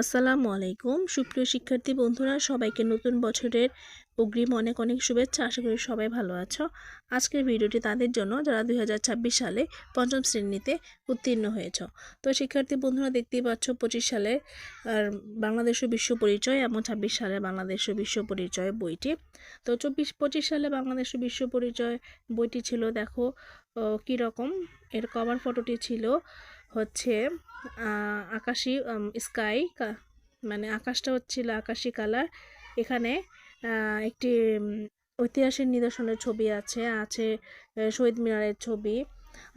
আসসালামু আলাইকুম। সুপ্রিয় শিক্ষার্থী বন্ধুরা, সবাইকে নতুন বছরের অগ্রিম অনেক অনেক শুভেচ্ছা। আশা করি সবাই ভালো আছো। আজকের ভিডিওটি তাদের জন্য, যারা দুই হাজার ছাব্বিশ সালে পঞ্চম শ্রেণীতে উত্তীর্ণ হয়েছ। তো শিক্ষার্থী বন্ধুরা, দেখতেই পাচ্ছ পঁচিশ সালে বাংলাদেশ ও বিশ্ব পরিচয় এবং ছাব্বিশ সালে বাংলাদেশ বিশ্ব পরিচয় বইটি। তো চব্বিশ, পঁচিশ সালে বাংলাদেশ বিশ্ব পরিচয় বইটি ছিল, দেখো কীরকম? এর কভার ফটোটি ছিল হচ্ছে আকাশি স্কাই মানে আকাশটা হচ্ছিল আকাশি কালার এখানে একটি ঐতিহাসিক নিদর্শনের ছবি আছে আছে শহীদ মিনারের ছবি,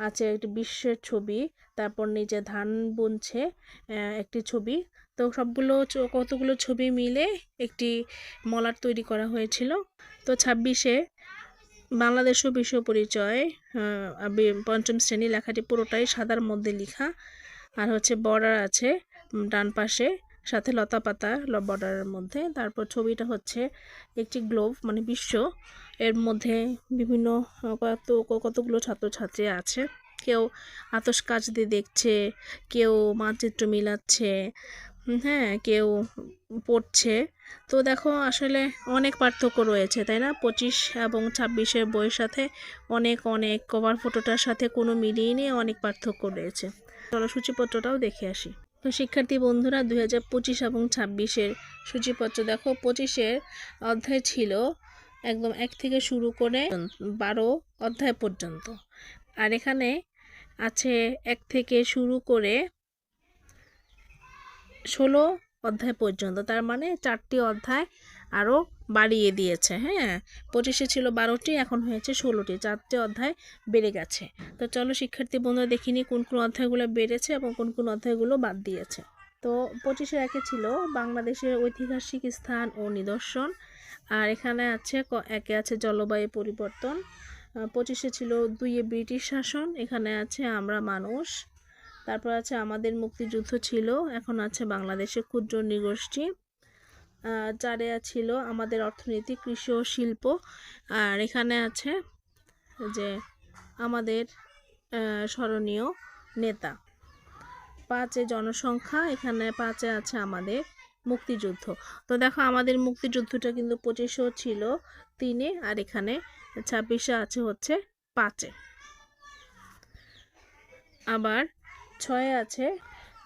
আছে একটি বিশ্বের ছবি, তারপর নিচে ধান বুনছে একটি ছবি। তো সবগুলো কতগুলো ছবি মিলে একটি মলার তৈরি করা হয়েছিল। তো ছাব্বিশে বাংলাদেশ বিশ্ব পরিচয় পঞ্চম শ্রেণি লেখাটি পুরোটাই সাদার মধ্যে লেখা। আর হচ্ছে বর্ডার আছে ডান পাশে, সাথে লতা পাতা বর্ডারের মধ্যে। তারপর ছবিটা হচ্ছে একটি গ্লোভ মানে বিশ্ব। এর মধ্যে বিভিন্ন কত, কতগুলো ছাত্রছাত্রী আছে। কেউ আতস কাজ দিয়ে দেখছে, কেউ মানচিত্র মিলাচ্ছে হ্যাঁ কেউ পড়ছে। তো দেখো আসলে অনেক পার্থক্য রয়েছে, তাই না? পঁচিশ এবং ছাব্বিশের বইয়ের সাথে অনেক অনেক কভার ফটোটার সাথে কোনো মিলিয়ে নিয়ে অনেক পার্থক্য রয়েছে। চলো সূচিপত্রটাও দেখে আসি। তো শিক্ষার্থী বন্ধুরা, দুই হাজার পঁচিশ এবং ছাব্বিশের সূচিপত্র দেখো, পঁচিশের অধ্যায় ছিল একদম এক থেকে শুরু করে বারো অধ্যায় পর্যন্ত। আর এখানে আছে এক থেকে শুরু করে ষোলো অধ্যায় পর্যন্ত। তার মানে চারটি অধ্যায় আরও বাড়িয়ে দিয়েছে হ্যাঁ? পঁচিশে ছিল বারোটি, এখন হয়েছে ষোলোটি। চারটি অধ্যায় বেড়ে গেছে। তো চলো শিক্ষার্থী বন্ধুরা দেখিনি কোন কোন অধ্যায়গুলো বেড়েছে এবং কোন কোন অধ্যায়গুলো বাদ দিয়েছে। তো পঁচিশে একে ছিল বাংলাদেশের ঐতিহাসিক স্থান ও নিদর্শন। আর এখানে আছে একে আছে জলবায়ু পরিবর্তন। পঁচিশে ছিল দুইয়ে ব্রিটিশ শাসন, এখানে আছে আমরা মানুষ। তারপর আছে আমাদের মুক্তিযুদ্ধ ছিল, এখন আছে বাংলাদেশে ক্ষুদ্র নৃগোষ্ঠী চারে ছিল আমাদের অর্থনীতি, কৃষি ও শিল্প, আর এখানে আছে যে আমাদের স্মরণীয় নেতা। পাঁচে জনসংখ্যা, এখানে পাঁচে আছে আমাদের মুক্তিযুদ্ধ। তো দেখো আমাদের মুক্তিযুদ্ধটা কিন্তু পঁচিশেও ছিল তিনে, আর এখানে ছাব্বিশে আছে হচ্ছে পাঁচে। আবার ছয়ে আছে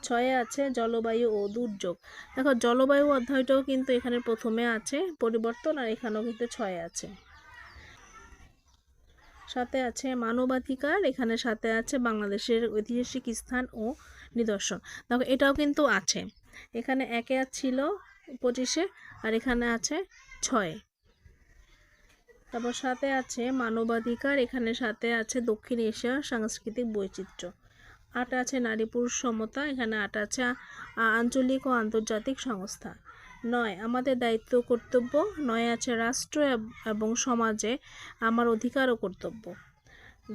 ছয়ে আছে জলবায়ু ও দুর্যোগ। দেখো, জলবায়ু অধ্যায়টাও কিন্তু এখানে প্রথমে আছে, পরিবর্তন আর এখানেও কিন্তু ছয়ে আছে। সাথে আছে মানবাধিকার, এখানে সাথে আছে বাংলাদেশের ঐতিহাসিক স্থান ও নিদর্শন। দেখো, এটাও কিন্তু আছে। এখানে একে ছিল পঁচিশে আর এখানে আছে ছয়। তারপর সাথে আছে মানবাধিকার, এখানে সাথে আছে দক্ষিণ এশিয়া সাংস্কৃতিক বৈচিত্র্য। আট আছে নারী পুরুষ সমতা, এখানে আট আছে আঞ্চলিক ও আন্তর্জাতিক সংস্থা। নয়, আমাদের দায়িত্ব কর্তব্য। নয় আছে রাষ্ট্র এবং সমাজে আমার অধিকার ও কর্তব্য।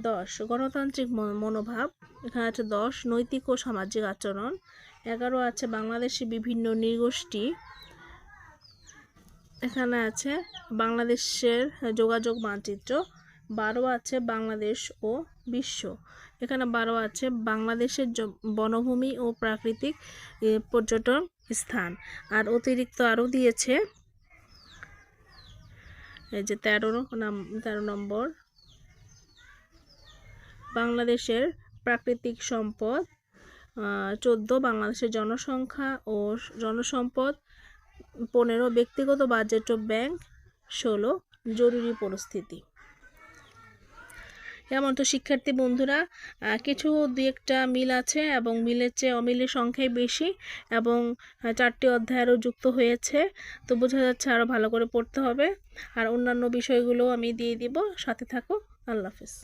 দশ, গণতান্ত্রিক মনোভাব। এখানে আছে দশ, নৈতিক ও সামাজিক আচরণ। এগারো আছে বাংলাদেশে বিভিন্ন নৃগোষ্ঠী। এখানে আছে বাংলাদেশের যোগাযোগ মানচিত্র। বারো আছে বাংলাদেশ ও বিশ্ব। এখানে বারো আছে বাংলাদেশের বনভূমি ও প্রাকৃতিক পর্যটন স্থান। আর অতিরিক্ত আরও দিয়েছে, এই যে তেরো নাম, তেরো নম্বর। বাংলাদেশের প্রাকৃতিক সম্পদ চোদ্দ বাংলাদেশের জনসংখ্যা ও জনসম্পদ, পনেরো ব্যক্তিগত বাজেট ও ব্যাংক, ষোলো জরুরি পরিস্থিতি। যেমন তো শিক্ষার্থী বন্ধুরা কিছু দু একটা মিল আছে এবং মিলের চেয়ে অমিলের সংখ্যাই বেশি এবং চারটি অধ্যায় আরও যুক্ত হয়েছে। তো বোঝা যাচ্ছে আরও ভালো করে পড়তে হবে। আর অন্যান্য বিষয়গুলো আমি দিয়ে দিব। সাথে থাকো। আল্লাহ হাফিজ।